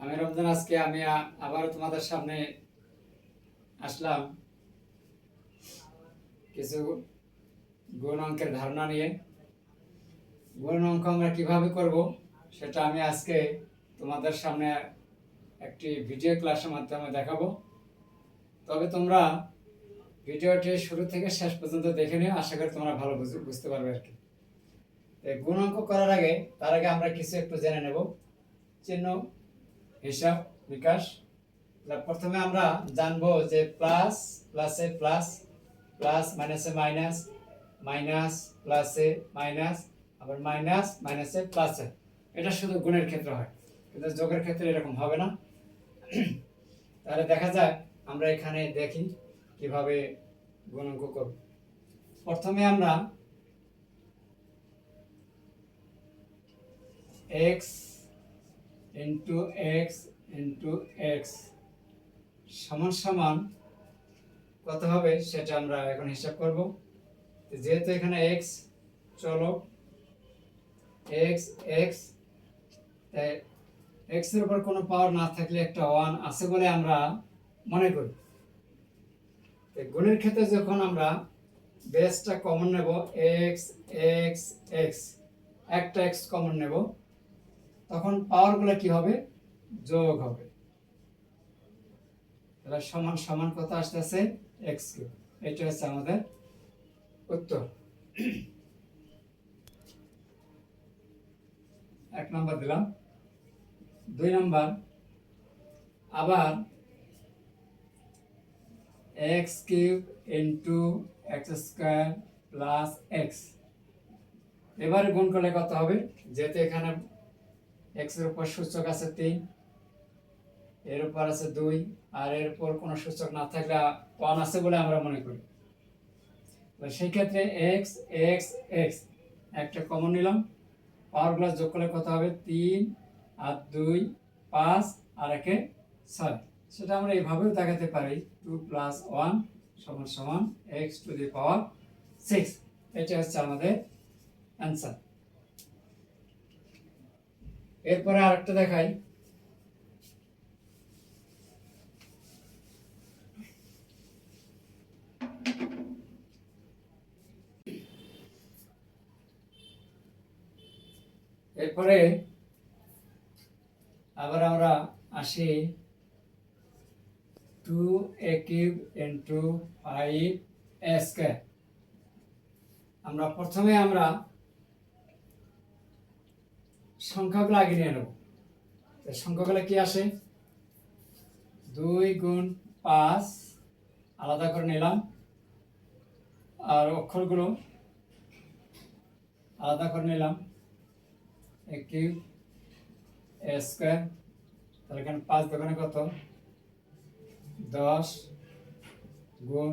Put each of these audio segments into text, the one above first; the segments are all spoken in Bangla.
আমি রমজান আজকে আমি আবার তোমাদের সামনে আসলাম। কিছু গুণ অঙ্কের ধারণা নিয়ে। গুণ অঙ্ক আমরা কীভাবে করব সেটা আমি আজকে তোমাদের সামনে একটি ভিডিও ক্লাসের মাধ্যমে দেখাবো। তবে তোমরা ভিডিওটি শুরু থেকে শেষ পর্যন্ত দেখে নিও, আশা করি তোমরা ভালো বুঝ- বুঝতে পারবে আর কি। গুণ অঙ্ক করার আগে, তার আগে আমরা কিছু একটু জেনে নেব। চিহ্ন হিসাব বিকাশ। প্রথমে আমরা জানব যে প্লাস, প্লাসে প্লাস প্লাস মাইনাসে মাইনাস মাইনাস, প্লাসে মাইনাস, আবার মাইনাস, মাইনাসে প্লাসে। এটা শুধু গুণের ক্ষেত্রে হয়, কিন্তু যোগের ক্ষেত্রে এরকম হবে না। তাহলে দেখা যায় আমরা এখানে দেখি কীভাবে গুণাঙ্ক করব। প্রথমে আমরা X into X into X সমান সমান কত হবে সেটা আমরা এখন হিসাব করব। যেহেতু এখানে এক্স চলো এক্স এক্স তাই এক্সের উপর কোনো পাওয়ার না থাকলে একটা ওয়ান আছে বলে আমরা মনে করি। তো গুণের ক্ষেত্রে যখন আমরা বেসটা কমন নেব এক্স এক্স এক্স একটা এক্স কমন নেব তখন পাওয়ারগুলো কি হবে? যোগ হবে। সমান সমান কত আসতেছে? এক্স কিউব এটা হচ্ছে আমাদের উত্তর। এক নম্বর দিলাম। দুই নম্বর আবার X cube into X square plus X এবারে গুণ করলে কত হবে? যেহেতু এখানে এক্সের উপর সূচক আছে তিন, এর উপর আছে দুই, আর এর উপর কোনো সূচক না থাকলে ওয়ান আছে বলে আমরা মনে করি। তো সেই এক্স এক্স এক্স, একটা কমন নিলাম। পাওয়ারগুলো যোগ করলে কত হবে? তিন, আর দুই, পাঁচ, আর একে ছয়। সেটা আমরা এইভাবেও দেখাতে পারি। টু প্লাস ওয়ান সমান সমান X to the power six এটা হচ্ছে আমাদের অ্যান্সার এরপরে আরেকটা দেখাই। এরপরে আবার আমরা আসি two A cube into five A square আমরা প্রথমে আমরা সংখ্যাগুলো আগে নিয়ে নেব। সংখ্যাগুলো কি আসে দুই গুণ পাঁচ, আলাদা করে নিলাম। আর অক্ষরগুলো আলাদা করে নিলাম। এ কিউব, এ স্কোয়ার, তাহলে এখানে পাঁচ দোকানে কত? দশ গুণ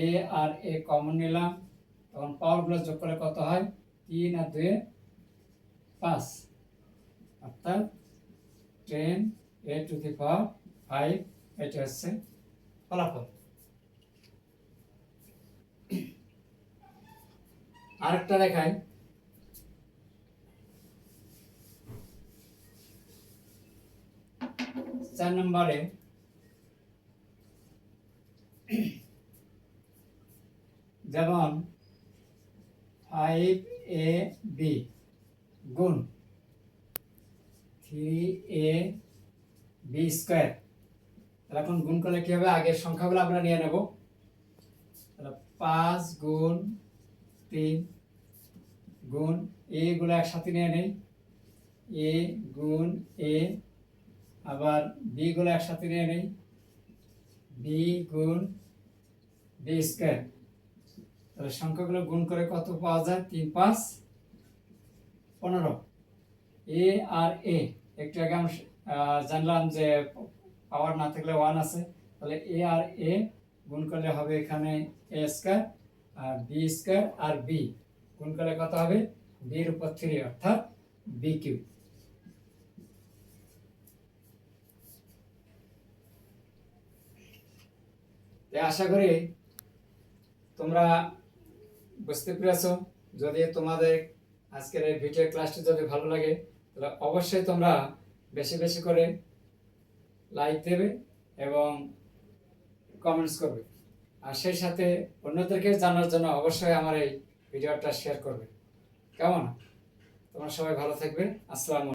এ আর এ কমন নিলাম। তখন পাওয়ারগুলো যোগ করলে কত হয়? তিন আর দুয়ে পাঁচ। অর্থাৎ ten A to the power five এটা হচ্ছে ফলাফল। আরেকটা দেখাই। চার নম্বরে যেমন ফাইভ এ বি গুণ থ্রি এ বি স্কোয়ার। তাহলে এখন গুণ করলে কি হবে? আগের সংখ্যাগুলো আমরা নিয়ে নেব। তাহলে পাঁচ গুণ তিন গুণ এ গুলো একসাথে নিয়ে নেই। এ গুণ এ আবার বি গুলো একসাথে নিয়ে নেই। বি গুণ বি স্কোয়ার। তাহলে সংখ্যাগুলো গুণ করে কত পাওয়া যায়? তিন পাঁচ। পনেরো। এ আর এ, একটু আগে আমি জানলাম যে পাওয়ার না থাকলে ওয়ান আছে। তাহলে এ আর এ গুণ করলে হবে এখানে এ স্কোয়ার আর বি স্কোয়ার আর বি গুণ করলে কত হবে? বির উপর থ্রি অর্থাৎ বি কিউ আশা করি তোমরা বুঝতে পেরেছ। যদি তোমাদের আজকের এই ভিডিও ক্লাসটি যদি ভালো লাগে, তাহলে অবশ্যই তোমরা বেশি বেশি করে লাইক দেবে এবং কমেন্টস করবে। আর সেই সাথে অন্যদেরকে জানার জন্য অবশ্যই আমার এই ভিডিওটা শেয়ার করবে। কেমন? তোমরা সবাই ভালো থাকবে। আসসালামু